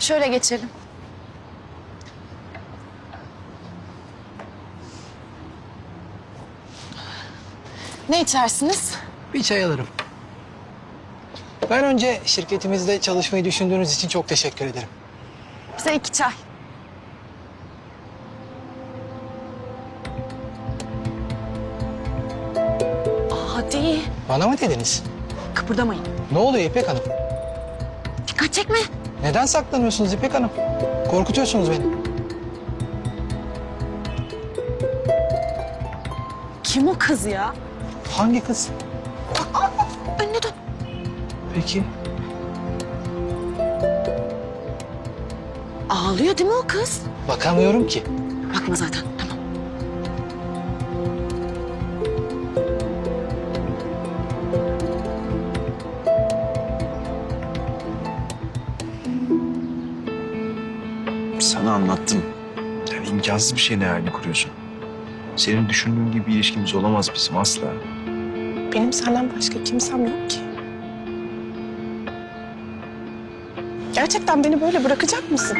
Şöyle geçelim. Ne içersiniz? Bir çay alırım. Ben önce şirketimizde çalışmayı düşündüğünüz için çok teşekkür ederim. Bize iki çay. Aa, Hadi Bana mı dediniz? kıpırdamayın. Ne oluyor İpek Hanım? Dikkat çekme. Neden saklanıyorsunuz İpek Hanım? Korkutuyorsunuz beni. Kim o kız ya? Hangi kız? Önüne dön. Peki. Ağlıyor değil mi o kız? Bakamıyorum ki. Bakma zaten. Sana anlattım. Yani imkansız bir şey ne hayalini kuruyorsun. Senin düşündüğün gibi bir ilişkimiz olamaz bizim asla. Benim senden başka kimsem yok ki. Gerçekten beni böyle bırakacak mısın?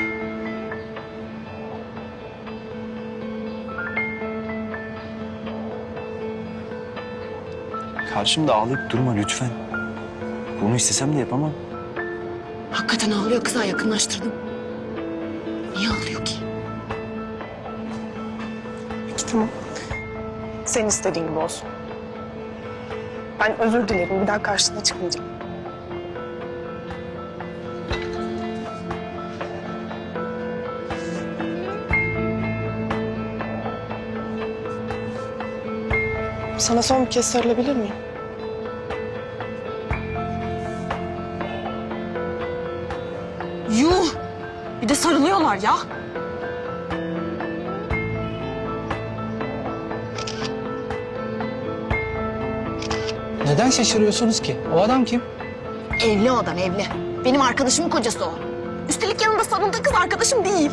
Karşımda ağlayıp durma lütfen. Bunu istesem de yapamam. Hakikaten ağlıyor kıza yakınlaştırdım. Niye ağlıyor ki? Peki tamam. Senin istediğin gibi olsun. Ben özür dilerim. Bir daha karşına çıkmayacağım. Sana son bir kez sarılabilir miyim? Ya. Neden şaşırıyorsunuz ki? O adam kim? Evli o adam evli. Benim arkadaşımın kocası o. Üstelik yanında sarıldığı kız arkadaşım değil.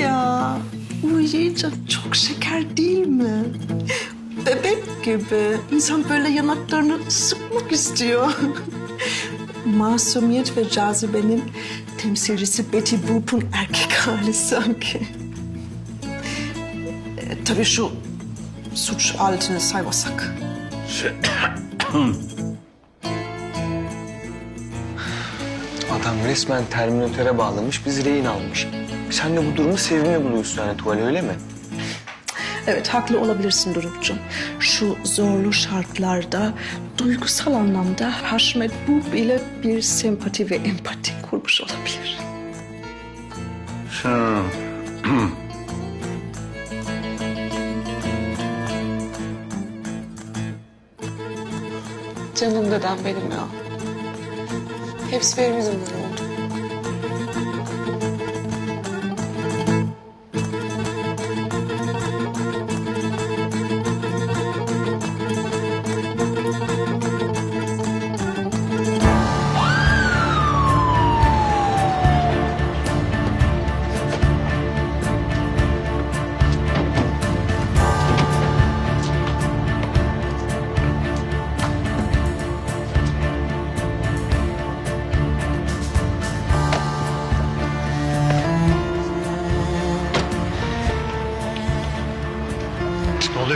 Ya uyuyunca çok şeker değil mi? Bebek gibi. İnsan böyle yanaklarını sıkmak istiyor. Masumiyet ve cazibenin temsilcisi Betty Boop'un erkek hali sanki. E, tabii şu suç aletini saymasak. Adam resmen terminatöre bağlamış, biz rehin almış. Sen de bu durumu sevimli buluyorsun yani Tuval öyle mi? Evet haklı olabilirsin Doruk'cum. Şu zorlu şartlarda duygusal anlamda Haşmet Bup ile bir sempati ve empati kurmuş olabilir. Canım dedem benim ya. Hepsi benim yüzümden oldu.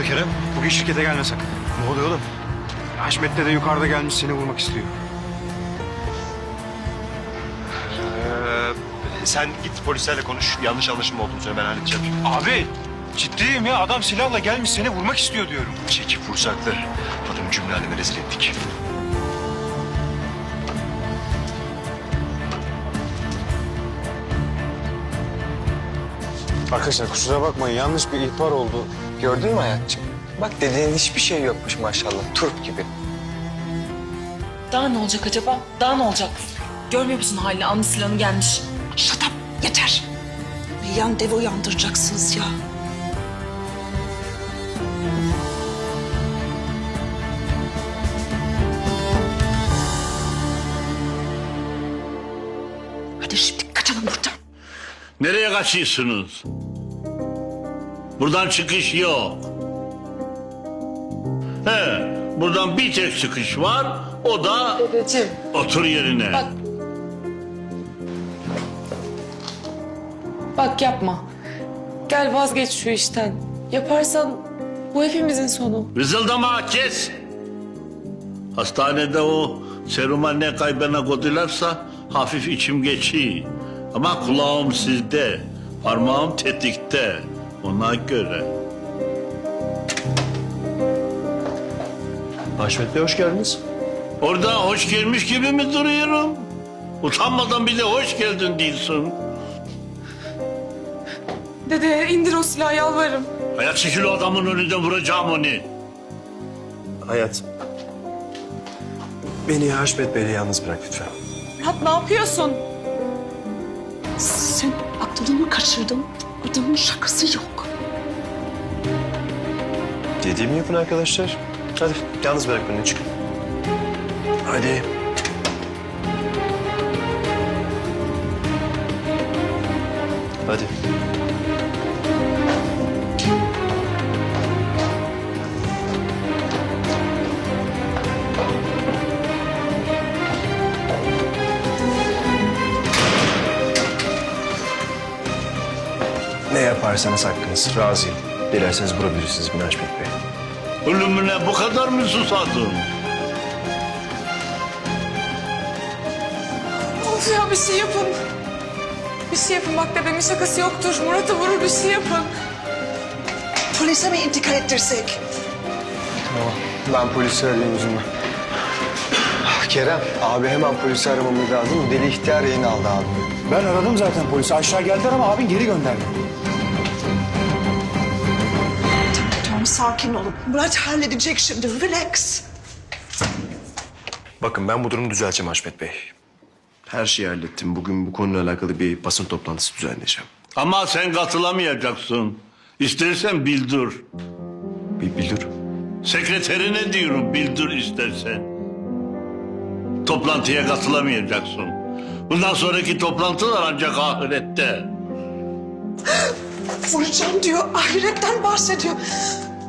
Oluyor Kerem? Bugün şirkete gelme sakın. Ne oluyor oğlum? Haşmet de yukarıda gelmiş seni vurmak istiyor. Ee, sen git polislerle konuş. Yanlış anlaşılma olduğunu söyle ben halledeceğim. Abi ciddiyim ya adam silahla gelmiş seni vurmak istiyor diyorum. Çekip vursak da adamı cümle aleme rezil ettik. Arkadaşlar kusura bakmayın yanlış bir ihbar oldu. Gördün mü hayatçım? Bak dediğin hiçbir şey yokmuş maşallah. Turp gibi. Daha ne olacak acaba? Daha ne olacak? Görmüyor musun halini? Almış silahını gelmiş. Shut up, yeter. Yan dev uyandıracaksınız ya. Nereye kaçıyorsunuz? Buradan çıkış yok. He, buradan bir tek çıkış var. O da Dedeciğim. otur yerine. Bak. Bak yapma. Gel vazgeç şu işten. Yaparsan bu hepimizin sonu. Vızıldama kes. Hastanede o seruma ne kaybına koydularsa hafif içim geçiyor. Ama kulağım sizde, parmağım tetikte. Ona göre. Haşmet Bey hoş geldiniz. Orada hoş gelmiş gibi mi duruyorum? Utanmadan bir de hoş geldin diyorsun. Dede indir o silahı yalvarırım. Hayat çekil o adamın önünde vuracağım onu. Hayat. Beni Haşmet Bey'le yalnız bırak lütfen. Murat ne yapıyorsun? Sen aklını mı kaçırdın? Adamın şakası yok. Dediğimi yapın arkadaşlar. Hadi yalnız bırak beni çıkın. Hadi. Hadi. Yaparsanız hakkınız. Razıyım. Dilerseniz vurabilirsiniz Haşmet Bey. Ölümüne bu kadar mı susadın? Of ya bir şey yapın. Bir şey yapın bak dedemin şakası yoktur. Murat'ı vurur bir şey yapın. Polise mi intikal ettirsek? Tamam. Ben polisi arayayım üzülme. Ah, Kerem, abi hemen polisi aramamız lazım. Deli ihtiyar yayını aldı abi. Ben aradım zaten polisi. Aşağı geldiler ama abin geri gönderdi. Sakin olun. Murat halledecek şimdi. Relax. Bakın ben bu durumu düzelteceğim Haşmet Bey. Her şeyi hallettim. Bugün bu konuyla alakalı bir basın toplantısı düzenleyeceğim. Ama sen katılamayacaksın. İstersen bildir. Bir bildir. Sekreterine diyorum bildir istersen. Toplantıya katılamayacaksın. Bundan sonraki toplantılar ancak ahirette. Vuracağım diyor. Ahiretten bahsediyor.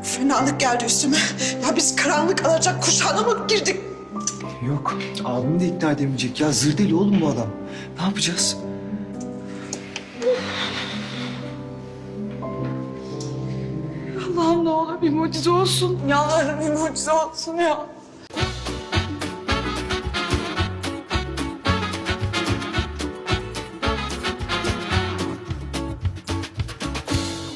Fenalık geldi üstüme. Ya biz karanlık alacak kuşağına mı girdik? Yok, abimi de ikna edemeyecek. Ya zır deli oğlum bu adam. Ne yapacağız? Allah'ım ne olur bir mucize olsun. Yalvarırım bir mucize olsun ya.